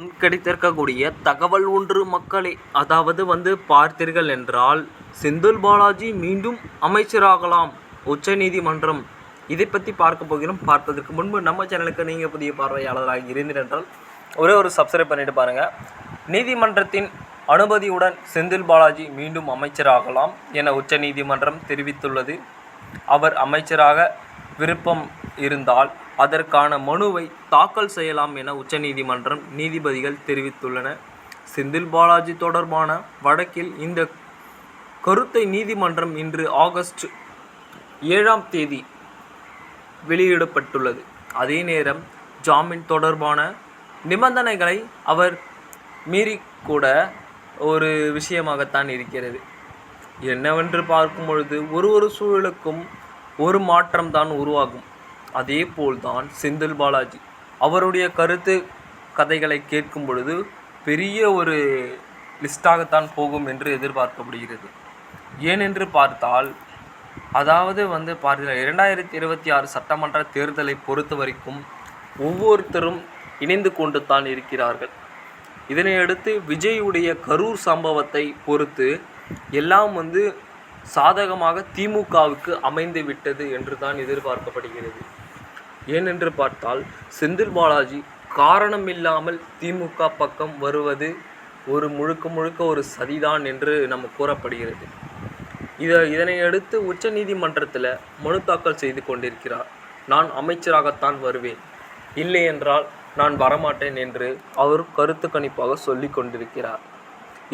முன் கிடைத்திருக்கக்கூடிய தகவல் ஒன்று மக்களே. அதாவது வந்து பார்த்தீர்கள் என்றால் செந்தில் பாலாஜி மீண்டும் அமைச்சராகலாம் உச்சநீதிமன்றம் இதை பற்றி பார்க்க போகிறோம். பார்ப்பதற்கு முன்பு நம்ம சேனலுக்கு நீங்கள் புதிய பார்வையாளராக இருந்தீர்கள் ஒரே ஒரு சப்ஸ்கிரைப் பண்ணிட்டு பாருங்கள் நீதிமன்றத்தின் அனுமதியுடன் செந்தில் பாலாஜி மீண்டும் அமைச்சராகலாம் என உச்சநீதிமன்றம் தெரிவித்துள்ளது. அவர் அமைச்சராக விருப்பம் இருந்தால் அதற்கான மனுவை தாக்கல் செய்யலாம் என உச்சநீதிமன்றம் நீதிபதிகள் தெரிவித்துள்ளனர் செந்தில் பாலாஜி தொடர்பான வழக்கில் இந்த கருத்தை நீதிமன்றம் இன்று ஆகஸ்ட் ஏழாம் தேதி வெளியிடப்பட்டுள்ளது. அதே நேரம் ஜாமீன் தொடர்பான நிபந்தனைகளை அவர் மீறி கூட ஒரு விஷயமாகத்தான் இருக்கிறது. என்னவென்று பார்க்கும் பொழுது ஒரு ஒரு சூழலுக்கும் ஒரு மாற்றம் தான் உருவாகும். அதே போல்தான் செந்தில் பாலாஜி. அவருடைய கருத்து கதைகளை கேட்கும் பொழுது பெரிய ஒரு லிஸ்டாகத்தான் போகும் என்று எதிர்பார்க்கப்படுகிறது. ஏனென்று பார்த்தால் அதாவது வந்து பார்த்தீங்கன்னா இரண்டாயிரத்தி இருபத்தி ஆறு சட்டமன்ற தேர்தலை பொறுத்த வரைக்கும் ஒவ்வொருத்தரும் இணைந்து கொண்டு தான் இருக்கிறார்கள் இதனையடுத்து விஜயுடைய கரூர் சம்பவத்தை பொறுத்து எல்லாம் வந்து சாதகமாக திமுகவுக்கு அமைந்து விட்டது என்று தான் எதிர்பார்க்கப்படுகிறது. ஏனென்று பார்த்தால் செந்தில் பாலாஜி காரணமில்லாமல் திமுக பக்கம் வருவது ஒரு முழுக்க முழுக்க ஒரு சதிதான் என்று நம்ம கூறப்படுகிறது. இதை இதனை அடுத்து உச்ச நீதிமன்றத்தில் மனு தாக்கல் செய்து கொண்டிருக்கிறார். நான் அமைச்சராகத்தான் வருவேன். இல்லை என்றால் நான் வரமாட்டேன் என்று அவர் கருத்து கணிப்பாக சொல்லி கொண்டிருக்கிறார்.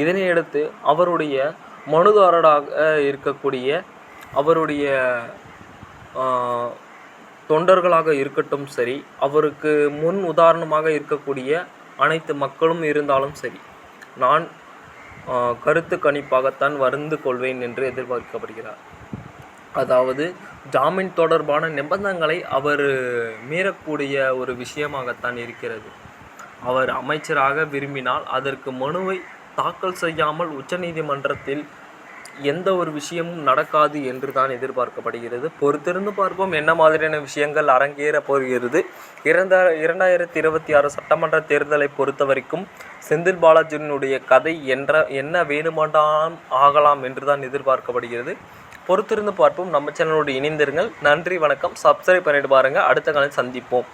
இதனையடுத்து அவருடைய மனுதாரராக இருக்கக்கூடிய அவருடைய தொண்டர்களாக இருக்கட்டும் சரி அவருக்கு முன் உதாரணமாக இருக்கக்கூடிய அனைத்து மக்களும் இருந்தாலும் சரி நான் கருத்து கணிப்பாகத்தான் வருந்து கொள்வேன் என்று எதிர்பார்க்கப்படுகிறார். அதாவது ஜாமீன் தொடர்பான நிபந்தனைகளை அவர் மீறக்கூடிய ஒரு விஷயமாகத்தான் இருக்கிறது. அவர் அமைச்சராக விரும்பினால் அதற்கு மனுவை தாக்கல் செய்யாமல் உச்சநீதிமன்றத்தில் எந்த ஒரு விஷயமும் நடக்காது என்று தான் எதிர்பார்க்கப்படுகிறது. பொறுத்திருந்து பார்ப்போம் என்ன மாதிரியான விஷயங்கள் அரங்கேற போகிறது. இரண்டா இரண்டாயிரத்தி இருபத்தி ஆறு சட்டமன்ற தேர்தலை பொறுத்த வரைக்கும் செந்தில் பாலாஜியினுடைய கதை என்ற என்ன வேணுமாண்டாம் ஆகலாம் என்று தான் எதிர்பார்க்கப்படுகிறது. பொறுத்திருந்து பார்ப்போம். நம்ம சேனலோடு இணைந்திருங்கள். நன்றி வணக்கம். சப்ஸ்கிரைப் பண்ணிட்டு பாருங்கள் அடுத்த காலையில் சந்திப்போம்.